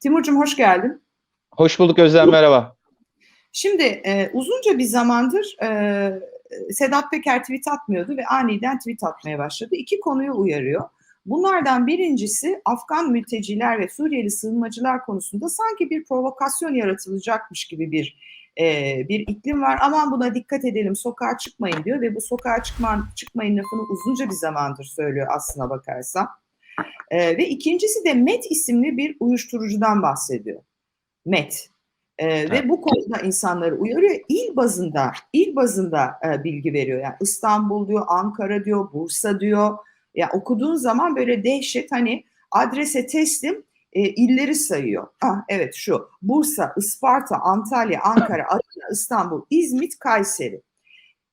Timurcuğum hoş geldin. Hoş bulduk Özlem, merhaba. Şimdi e, uzunca bir zamandır e, Sedat Peker tweet atmıyordu ve aniden tweet atmaya başladı. İki konuyu uyarıyor. Bunlardan birincisi Afgan mülteciler ve Suriyeli sığınmacılar konusunda sanki bir provokasyon yaratılacakmış gibi bir e, bir iklim var. Aman buna dikkat edelim, sokağa çıkmayın diyor ve bu sokağa çıkma, çıkmayın lafını uzunca bir zamandır söylüyor aslına bakarsan. E, ve ikincisi de MET isimli bir uyuşturucudan bahsediyor. MET. E, evet. Ve bu konuda insanları uyarıyor. İl bazında, il bazında e, bilgi veriyor. Yani İstanbul diyor, Ankara diyor, Bursa diyor. Ya okuduğun zaman böyle dehşet hani adrese teslim e, illeri sayıyor. Ah evet şu Bursa, Isparta, Antalya, Ankara, Adana, İstanbul, İzmit, Kayseri.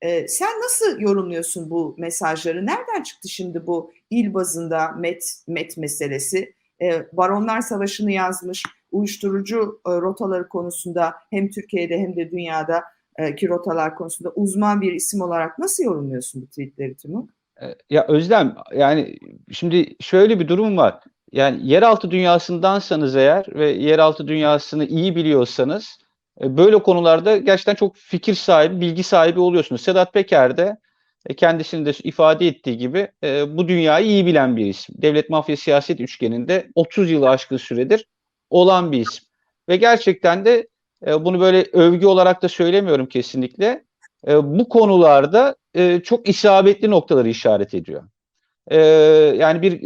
E, sen nasıl yorumluyorsun bu mesajları? Nereden çıktı şimdi bu il bazında met, met meselesi? E, Baronlar Savaşı'nı yazmış, uyuşturucu e, rotaları konusunda hem Türkiye'de hem de dünyada e, ki rotalar konusunda uzman bir isim olarak nasıl yorumluyorsun bu tweetleri Timur? Ya Özlem yani şimdi şöyle bir durum var. Yani yeraltı dünyasındansanız eğer ve yeraltı dünyasını iyi biliyorsanız e, böyle konularda gerçekten çok fikir sahibi, bilgi sahibi oluyorsunuz. Sedat Peker de e, kendisinin de ifade ettiği gibi e, bu dünyayı iyi bilen bir isim. Devlet mafya siyaset üçgeninde 30 yılı aşkın süredir olan bir isim. Ve gerçekten de bunu böyle övgü olarak da söylemiyorum kesinlikle. Bu konularda çok isabetli noktaları işaret ediyor. Yani bir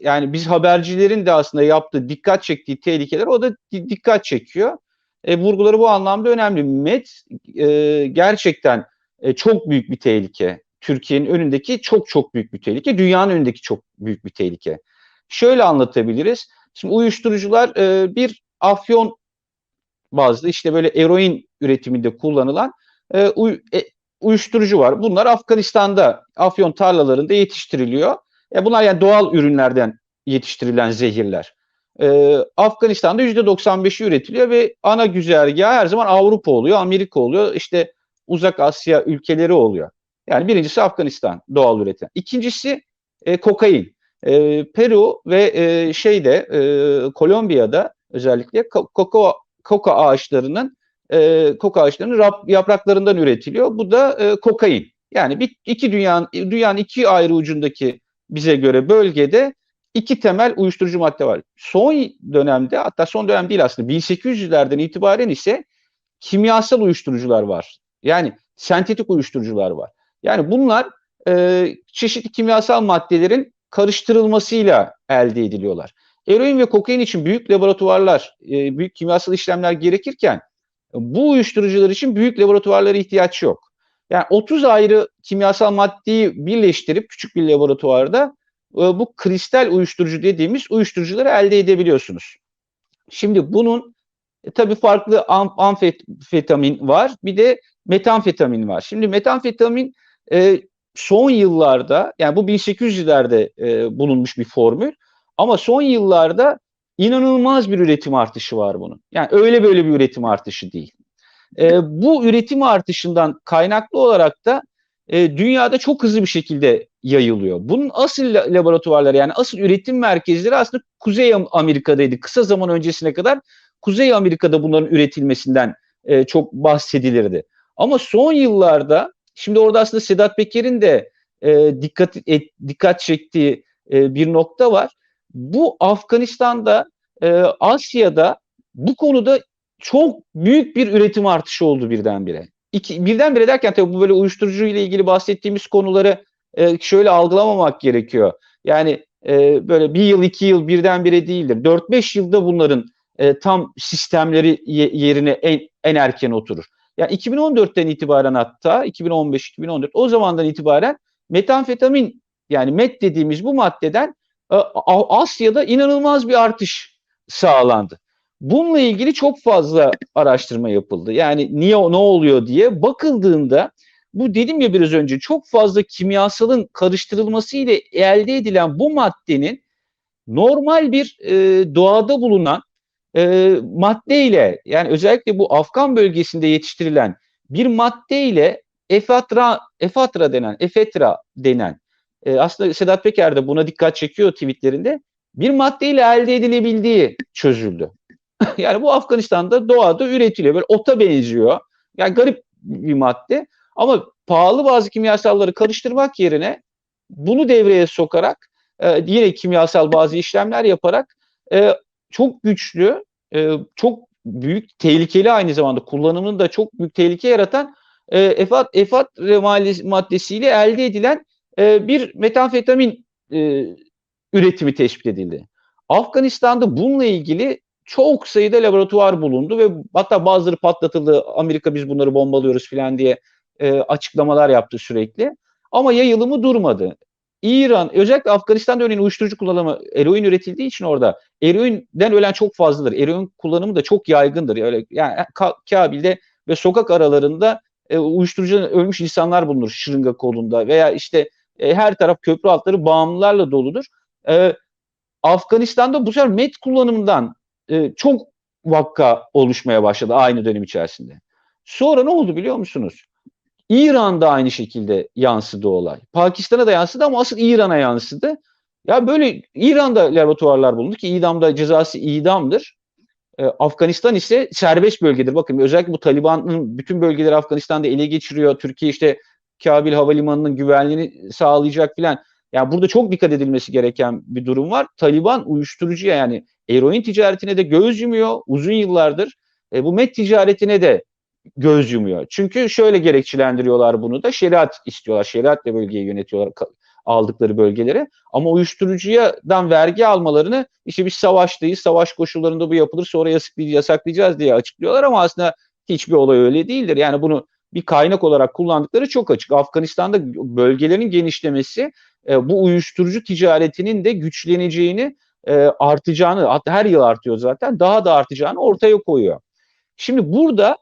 yani biz habercilerin de aslında yaptığı dikkat çektiği tehlikeler o da dikkat çekiyor. E, vurguları bu anlamda önemli. MET e, gerçekten e, çok büyük bir tehlike. Türkiye'nin önündeki çok çok büyük bir tehlike. Dünyanın önündeki çok büyük bir tehlike. Şöyle anlatabiliriz. Şimdi uyuşturucular e, bir afyon bazlı işte böyle eroin üretiminde kullanılan e, uy, uyuşturucu var. Bunlar Afganistan'da afyon tarlalarında yetiştiriliyor. E bunlar yani doğal ürünlerden yetiştirilen zehirler. E, Afganistan'da %95'i üretiliyor ve ana güzergahı her zaman Avrupa oluyor, Amerika oluyor, işte Uzak Asya ülkeleri oluyor. Yani birincisi Afganistan doğal üreten. İkincisi e, kokain. E, Peru ve e, şeyde e, Kolombiya'da özellikle koko koka ağaçlarının e, koka ağaçlarının rap, yapraklarından üretiliyor. Bu da e, kokain. Yani bir, iki dünyanın dünyanın iki ayrı ucundaki bize göre bölgede iki temel uyuşturucu madde var. Son dönemde hatta son dönem değil aslında 1800'lerden itibaren ise kimyasal uyuşturucular var. Yani sentetik uyuşturucular var. Yani bunlar e, çeşitli kimyasal maddelerin karıştırılmasıyla elde ediliyorlar. Eroin ve kokain için büyük laboratuvarlar, e, büyük kimyasal işlemler gerekirken bu uyuşturucular için büyük laboratuvarlara ihtiyaç yok. Yani 30 ayrı kimyasal maddeyi birleştirip küçük bir laboratuvarda e, bu kristal uyuşturucu dediğimiz uyuşturucuları elde edebiliyorsunuz. Şimdi bunun e, tabii farklı amfetamin var. Bir de metamfetamin var. Şimdi metamfetamin e, son yıllarda yani bu 1800'lerde e, bulunmuş bir formül ama son yıllarda inanılmaz bir üretim artışı var bunun. Yani öyle böyle bir üretim artışı değil. E, bu üretim artışından kaynaklı olarak da e, dünyada çok hızlı bir şekilde yayılıyor. Bunun asıl laboratuvarları yani asıl üretim merkezleri aslında Kuzey Amerika'daydı. Kısa zaman öncesine kadar Kuzey Amerika'da bunların üretilmesinden e, çok bahsedilirdi. Ama son yıllarda şimdi orada aslında Sedat Peker'in de e, dikkat et, dikkat çektiği e, bir nokta var. Bu Afganistan'da, e, Asya'da bu konuda çok büyük bir üretim artışı oldu birdenbire. İki, birdenbire derken tabii bu böyle uyuşturucu ile ilgili bahsettiğimiz konuları e, şöyle algılamamak gerekiyor. Yani e, böyle bir yıl iki yıl birdenbire değildir. 4-5 yılda bunların e, tam sistemleri yerine en, en erken oturur. Yani 2014'ten itibaren hatta 2015-2014 o zamandan itibaren metamfetamin yani met dediğimiz bu maddeden e, Asya'da inanılmaz bir artış sağlandı. Bununla ilgili çok fazla araştırma yapıldı. Yani niye ne oluyor diye bakıldığında bu dedim ya biraz önce çok fazla kimyasalın karıştırılması ile elde edilen bu maddenin normal bir e, doğada bulunan e, madde yani özellikle bu Afgan bölgesinde yetiştirilen bir madde ile efatra, efatra denen, efetra denen e, aslında Sedat Peker de buna dikkat çekiyor tweetlerinde bir maddeyle elde edilebildiği çözüldü. yani bu Afganistan'da doğada üretiliyor. Böyle ota benziyor. Yani garip bir madde. Ama pahalı bazı kimyasalları karıştırmak yerine bunu devreye sokarak e, yine kimyasal bazı işlemler yaparak e, çok güçlü, e, çok büyük, tehlikeli aynı zamanda kullanımını da çok büyük tehlike yaratan e, efat, efat maddesiyle elde edilen e, bir metamfetamin e, üretimi tespit edildi. Afganistan'da bununla ilgili çok sayıda laboratuvar bulundu ve hatta bazıları patlatıldı. Amerika biz bunları bombalıyoruz falan diye e, açıklamalar yaptı sürekli. Ama yayılımı durmadı. İran, özellikle Afganistan'da örneğin uyuşturucu kullanımı, eroin üretildiği için orada eroinden ölen çok fazladır. Eroin kullanımı da çok yaygındır. Öyle yani Ka- Kabil'de ve sokak aralarında e, uyuşturucudan ölmüş insanlar bulunur şırınga kolunda veya işte e, her taraf köprü altları bağımlılarla doludur. E, Afganistan'da bu sefer met kullanımından e, çok vakka oluşmaya başladı aynı dönem içerisinde. Sonra ne oldu biliyor musunuz? İran'da aynı şekilde yansıdı olay. Pakistan'a da yansıdı ama asıl İran'a yansıdı. Ya böyle İran'da laboratuvarlar bulundu ki idamda cezası idamdır. Ee, Afganistan ise serbest bölgedir. Bakın özellikle bu Taliban'ın bütün bölgeleri Afganistan'da ele geçiriyor. Türkiye işte Kabil Havalimanı'nın güvenliğini sağlayacak filan. Yani burada çok dikkat edilmesi gereken bir durum var. Taliban uyuşturucuya yani eroin ticaretine de göz yumuyor uzun yıllardır. E, bu met ticaretine de göz yumuyor. Çünkü şöyle gerekçelendiriyorlar bunu da şeriat istiyorlar. Şeriatla bölgeyi yönetiyorlar aldıkları bölgeleri. Ama uyuşturucudan vergi almalarını işte biz savaştayız, savaş koşullarında bu yapılır sonra yasaklayacağız diye açıklıyorlar ama aslında hiçbir olay öyle değildir. Yani bunu bir kaynak olarak kullandıkları çok açık. Afganistan'da bölgelerin genişlemesi e, bu uyuşturucu ticaretinin de güçleneceğini, e, artacağını, hatta her yıl artıyor zaten, daha da artacağını ortaya koyuyor. Şimdi burada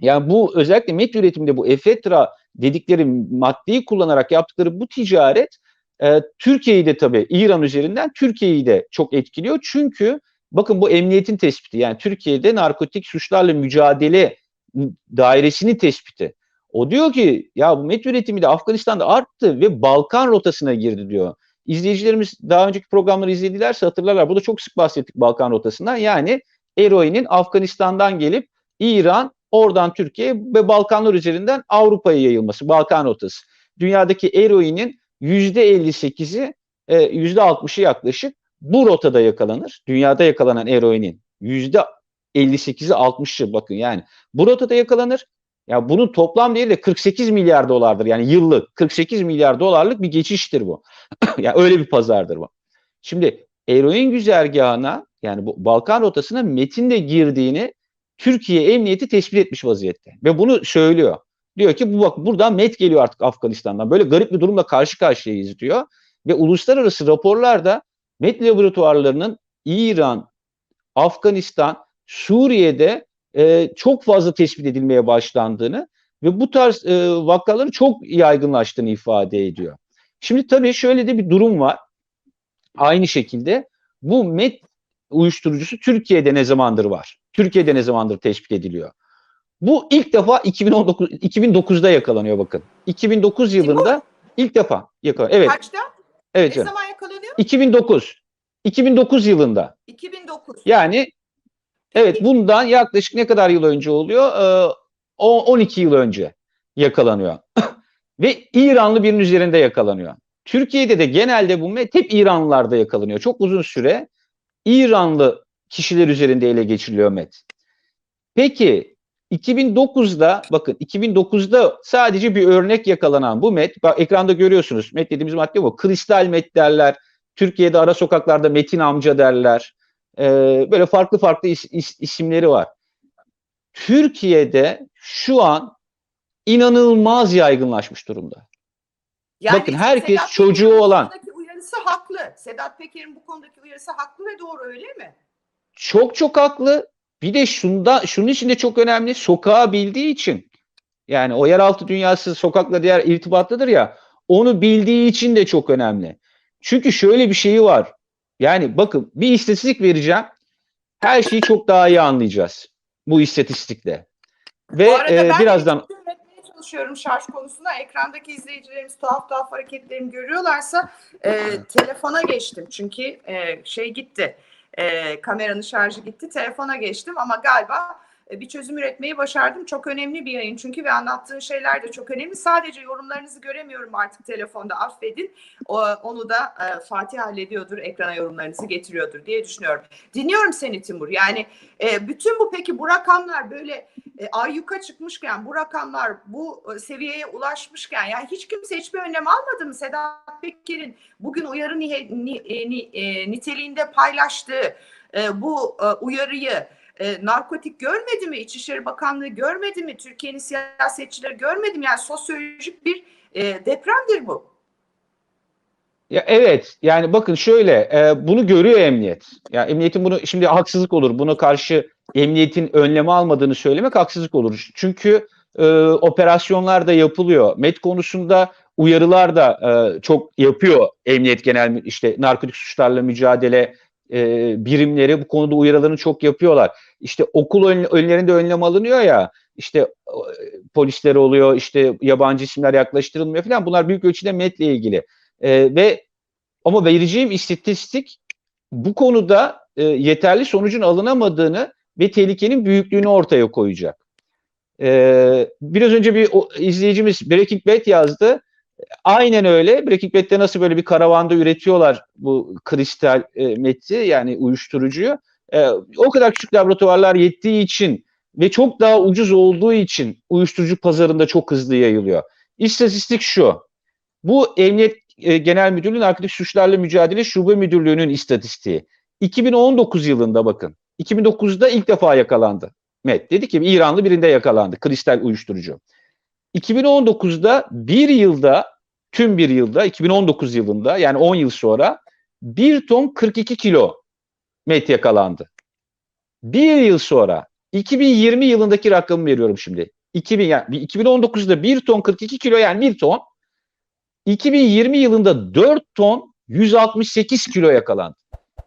yani bu özellikle met üretiminde bu efetra dedikleri maddeyi kullanarak yaptıkları bu ticaret e, Türkiye'yi de tabii İran üzerinden Türkiye'yi de çok etkiliyor. Çünkü bakın bu emniyetin tespiti yani Türkiye'de narkotik suçlarla mücadele dairesinin tespiti. O diyor ki ya bu met üretimi de Afganistan'da arttı ve Balkan rotasına girdi diyor. İzleyicilerimiz daha önceki programları izledilerse hatırlarlar. Burada çok sık bahsettik Balkan rotasından. Yani eroinin Afganistan'dan gelip İran, oradan Türkiye ve Balkanlar üzerinden Avrupa'ya yayılması. Balkan rotası. Dünyadaki eroinin %58'i, %60'ı yaklaşık bu rotada yakalanır. Dünyada yakalanan eroinin %58'i 60'ı bakın yani. Bu rotada yakalanır. Ya bunun toplam değeri de 48 milyar dolardır. Yani yıllık 48 milyar dolarlık bir geçiştir bu. yani öyle bir pazardır bu. Şimdi eroin güzergahına yani bu Balkan rotasına metin de girdiğini Türkiye Emniyeti tespit etmiş vaziyette. Ve bunu söylüyor. Diyor ki bu bak buradan met geliyor artık Afganistan'dan. Böyle garip bir durumla karşı karşıyayız diyor. Ve uluslararası raporlarda met laboratuvarlarının İran, Afganistan, Suriye'de e, çok fazla tespit edilmeye başlandığını ve bu tarz e, vakaların çok yaygınlaştığını ifade ediyor. Şimdi tabii şöyle de bir durum var. Aynı şekilde bu met uyuşturucusu Türkiye'de ne zamandır var? Türkiye'de ne zamandır tespit ediliyor? Bu ilk defa 2019 2009'da yakalanıyor bakın. 2009 yılında ilk defa yakalanıyor. Evet. Kaçta? Evet Ne canım. zaman yakalanıyor? 2009. 2009 yılında. 2009. Yani evet bundan yaklaşık ne kadar yıl önce oluyor? Ee, o 12 yıl önce yakalanıyor. Ve İranlı birinin üzerinde yakalanıyor. Türkiye'de de genelde bu met hep İranlılarda yakalanıyor. Çok uzun süre İranlı kişiler üzerinde ele geçiriliyor met. Peki 2009'da bakın 2009'da sadece bir örnek yakalanan bu met bak ekranda görüyorsunuz met dediğimiz madde bu kristal met derler Türkiye'de ara sokaklarda Metin amca derler ee, böyle farklı farklı is, is, isimleri var. Türkiye'de şu an inanılmaz yaygınlaşmış durumda. Bakın herkes Sedat çocuğu olan- uyarısı haklı. Sedat Peker'in bu konudaki uyarısı haklı ve doğru öyle mi? Çok çok haklı. Bir de şunda, şunun için de çok önemli. Sokağı bildiği için. Yani o yeraltı dünyası sokakla diğer irtibatlıdır ya. Onu bildiği için de çok önemli. Çünkü şöyle bir şeyi var. Yani bakın bir istatistik vereceğim. Her şeyi çok daha iyi anlayacağız. Bu istatistikle. Ve Bu arada e, ben birazdan çalışıyorum çalışıyorum şarj konusunda. Ekrandaki izleyicilerimiz tuhaf tuhaf hareketlerimi görüyorlarsa e, telefona geçtim. Çünkü e, şey gitti. E, kameranın şarjı gitti. Telefona geçtim ama galiba bir çözüm üretmeyi başardım. Çok önemli bir yayın çünkü ve anlattığın şeyler de çok önemli. Sadece yorumlarınızı göremiyorum artık telefonda affedin. Onu da e, Fatih hallediyordur, ekrana yorumlarınızı getiriyordur diye düşünüyorum. Dinliyorum seni Timur. Yani e, bütün bu peki bu rakamlar böyle e, ayyuka çıkmışken, bu rakamlar bu e, seviyeye ulaşmışken yani hiç kimse hiçbir önlem almadı mı? Sedat Peker'in bugün uyarı e, e, niteliğinde paylaştığı e, bu e, uyarıyı e, narkotik görmedi mi? İçişleri Bakanlığı görmedi mi? Türkiye'nin siyasetçileri görmedi mi? Yani sosyolojik bir e, depremdir bu. Ya evet yani bakın şöyle e, bunu görüyor emniyet. Ya emniyetin bunu şimdi haksızlık olur. Buna karşı emniyetin önlemi almadığını söylemek haksızlık olur. Çünkü e, operasyonlar da yapılıyor. Met konusunda uyarılar da e, çok yapıyor emniyet genel işte narkotik suçlarla mücadele e, birimleri bu konuda uyarılarını çok yapıyorlar. İşte okul ön, önlerinde önlem alınıyor ya işte e, polisleri oluyor işte yabancı isimler yaklaştırılmıyor falan bunlar büyük ölçüde MET'le ilgili. E, ve ama vereceğim istatistik bu konuda e, yeterli sonucun alınamadığını ve tehlikenin büyüklüğünü ortaya koyacak. E, biraz önce bir o, izleyicimiz Breaking Bad yazdı. Aynen öyle. Breaking Bad'de nasıl böyle bir karavanda üretiyorlar bu kristal e, meti yani uyuşturucuyu. E, o kadar küçük laboratuvarlar yettiği için ve çok daha ucuz olduğu için uyuşturucu pazarında çok hızlı yayılıyor. İstatistik şu. Bu Emniyet e, Genel Müdürlüğü Narkotik Suçlarla Mücadele Şube Müdürlüğü'nün istatistiği. 2019 yılında bakın. 2009'da ilk defa yakalandı. Met dedi ki İranlı birinde yakalandı kristal uyuşturucu. 2019'da bir yılda tüm bir yılda 2019 yılında yani 10 yıl sonra 1 ton 42 kilo met yakalandı. Bir yıl sonra 2020 yılındaki rakamı veriyorum şimdi. 2000 yani 2019'da 1 ton 42 kilo yani 1 ton 2020 yılında 4 ton 168 kilo yakalandı.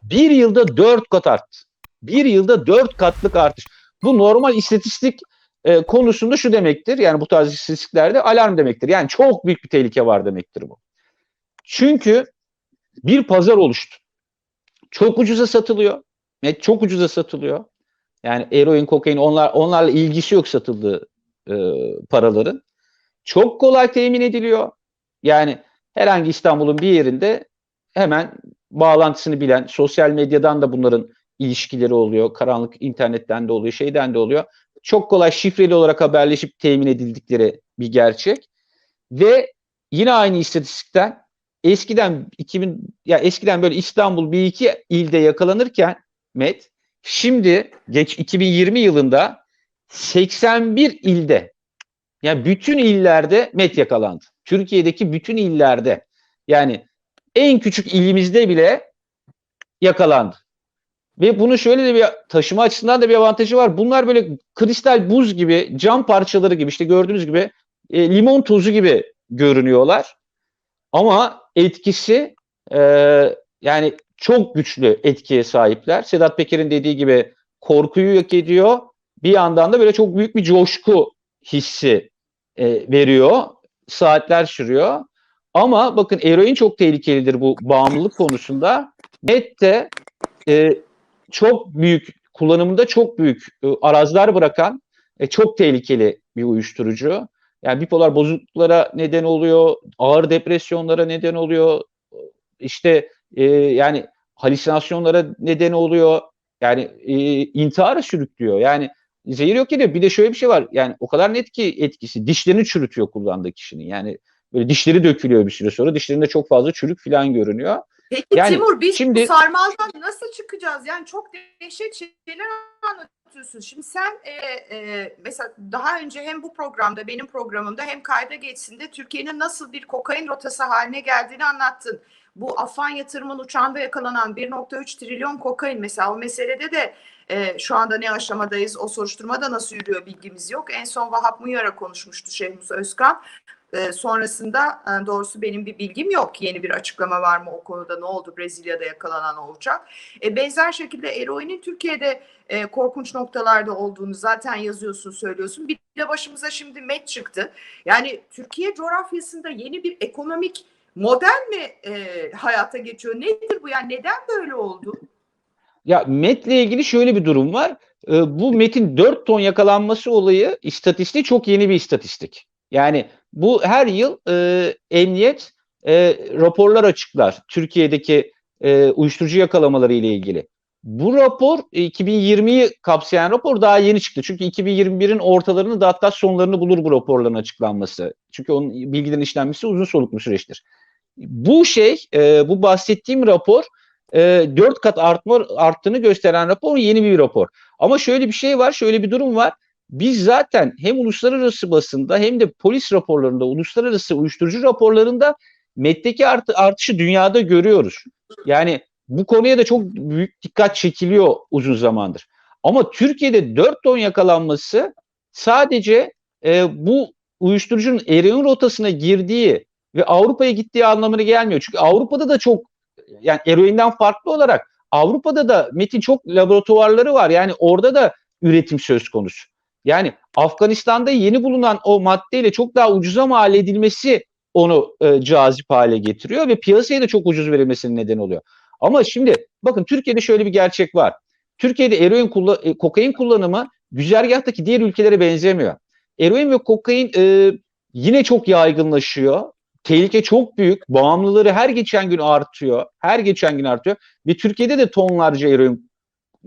Bir yılda 4 kat arttı. Bir yılda 4 katlık artış. Bu normal istatistik e, konusunda şu demektir. Yani bu tarz istatistiklerde alarm demektir. Yani çok büyük bir tehlike var demektir bu. Çünkü bir pazar oluştu. Çok ucuza satılıyor. Net çok ucuza satılıyor. Yani eroin, kokain onlar onlarla ilgisi yok satıldığı e, paraların. Çok kolay temin ediliyor. Yani herhangi İstanbul'un bir yerinde hemen bağlantısını bilen, sosyal medyadan da bunların ilişkileri oluyor. Karanlık internetten de oluyor, şeyden de oluyor. Çok kolay şifreli olarak haberleşip temin edildikleri bir gerçek. Ve yine aynı istatistikten eskiden 2000 ya eskiden böyle İstanbul bir iki ilde yakalanırken Met şimdi geç 2020 yılında 81 ilde yani bütün illerde Met yakalandı. Türkiye'deki bütün illerde yani en küçük ilimizde bile yakalandı. Ve bunu şöyle de bir taşıma açısından da bir avantajı var. Bunlar böyle kristal buz gibi, cam parçaları gibi işte gördüğünüz gibi e, limon tozu gibi görünüyorlar. Ama etkisi e, yani çok güçlü etkiye sahipler. Sedat Peker'in dediği gibi korkuyu yok ediyor. Bir yandan da böyle çok büyük bir coşku hissi e, veriyor. Saatler sürüyor. Ama bakın eroin çok tehlikelidir bu bağımlılık konusunda. Met de e, çok büyük kullanımında çok büyük e, arazlar bırakan e, çok tehlikeli bir uyuşturucu. Yani bipolar bozukluklara neden oluyor, ağır depresyonlara neden oluyor, işte e, yani halüsinasyonlara neden oluyor, yani e, intihara sürüklüyor. Yani zehir yok ediyor. Bir de şöyle bir şey var. Yani o kadar net ki etkisi dişlerini çürütüyor kullandığı kişinin. Yani böyle dişleri dökülüyor bir süre sonra. Dişlerinde çok fazla çürük falan görünüyor. Peki Yani Timur biz şimdi- bu sarmaldan nasıl çıkacağız? Yani çok dehşet şeyler anlatıyorsun. Şimdi sen e, e, mesela daha önce hem bu programda benim programımda hem kayda geçsin de Türkiye'nin nasıl bir kokain rotası haline geldiğini anlattın. Bu Afan yatırımın uçağında yakalanan 1.3 trilyon kokain mesela o meselede de e, şu anda ne aşamadayız o soruşturma da nasıl yürüyor bilgimiz yok. En son Vahap Muyar'a konuşmuştu Şeyh Musa Özkan. E, sonrasında e, doğrusu benim bir bilgim yok. Yeni bir açıklama var mı o konuda ne oldu Brezilya'da yakalanan o uçak. E, benzer şekilde eroinin Türkiye'de e, korkunç noktalarda olduğunu zaten yazıyorsun söylüyorsun. Bir de başımıza şimdi MET çıktı. Yani Türkiye coğrafyasında yeni bir ekonomik model mi e, hayata geçiyor? Nedir bu? Yani neden böyle oldu? Ya MET'le ilgili şöyle bir durum var. Ee, bu MET'in 4 ton yakalanması olayı istatistiği çok yeni bir istatistik. Yani bu her yıl e, emniyet e, raporlar açıklar Türkiye'deki e, uyuşturucu yakalamaları ile ilgili. Bu rapor 2020'yi kapsayan rapor daha yeni çıktı. Çünkü 2021'in ortalarını da hatta sonlarını bulur bu raporların açıklanması. Çünkü onun bilgilerin işlenmesi uzun soluklu süreçtir. Bu şey, e, bu bahsettiğim rapor e, 4 kat artma arttığını gösteren rapor yeni bir rapor. Ama şöyle bir şey var, şöyle bir durum var. Biz zaten hem uluslararası basında hem de polis raporlarında, uluslararası uyuşturucu raporlarında metteki art, artışı dünyada görüyoruz. Yani bu konuya da çok büyük dikkat çekiliyor uzun zamandır. Ama Türkiye'de 4 ton yakalanması sadece e, bu uyuşturucunun eroin rotasına girdiği ve Avrupa'ya gittiği anlamına gelmiyor. Çünkü Avrupa'da da çok yani eroinden farklı olarak Avrupa'da da metin çok laboratuvarları var. Yani orada da üretim söz konusu. Yani Afganistan'da yeni bulunan o maddeyle çok daha ucuza mal edilmesi onu e, cazip hale getiriyor ve piyasaya da çok ucuz verilmesinin neden oluyor. Ama şimdi bakın Türkiye'de şöyle bir gerçek var. Türkiye'de eroin kullan e, kokain kullanımı güzergahtaki diğer ülkelere benzemiyor. Eroin ve kokain e, yine çok yaygınlaşıyor. Tehlike çok büyük. Bağımlıları her geçen gün artıyor. Her geçen gün artıyor. Ve Türkiye'de de tonlarca eroin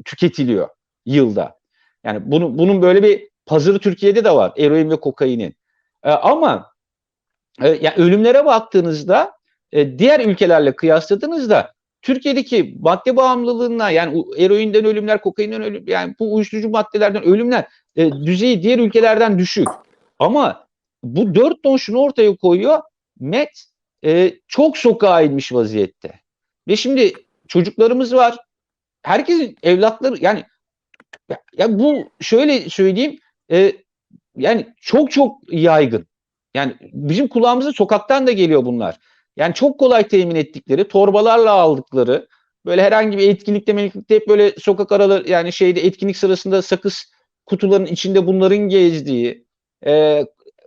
tüketiliyor yılda. Yani bunu, bunun böyle bir pazarı Türkiye'de de var. Eroin ve kokainin. E, ama e, yani ölümlere baktığınızda e, diğer ülkelerle kıyasladığınızda Türkiye'deki madde bağımlılığına yani eroinden ölümler, kokainden ölüm yani bu uyuşturucu maddelerden ölümler e, düzeyi diğer ülkelerden düşük. Ama bu dört ton şunu ortaya koyuyor. Met e, çok sokağa inmiş vaziyette. Ve şimdi çocuklarımız var. Herkesin evlatları yani ya, ya bu şöyle söyleyeyim e, yani çok çok yaygın. Yani bizim kulağımıza sokaktan da geliyor bunlar. Yani çok kolay temin ettikleri, torbalarla aldıkları, böyle herhangi bir etkinlikte meliklikte hep böyle sokak araları yani şeyde etkinlik sırasında sakız kutuların içinde bunların gezdiği, e,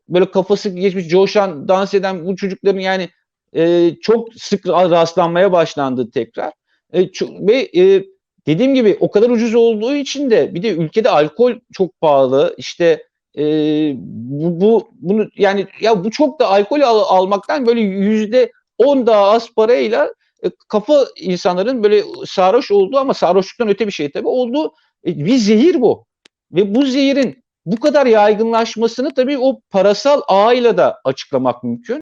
böyle kafası geçmiş coşan, dans eden bu çocukların yani e, çok sık rastlanmaya başlandı tekrar. E, ve e, dediğim gibi o kadar ucuz olduğu için de bir de ülkede alkol çok pahalı. İşte e, bu, bu bunu yani ya bu çok da alkol al, almaktan böyle yüzde on daha az parayla e, kafa insanların böyle sarhoş olduğu ama sarhoşluktan öte bir şey tabii olduğu e, bir zehir bu. Ve bu zehirin bu kadar yaygınlaşmasını tabii o parasal ağıyla da açıklamak mümkün.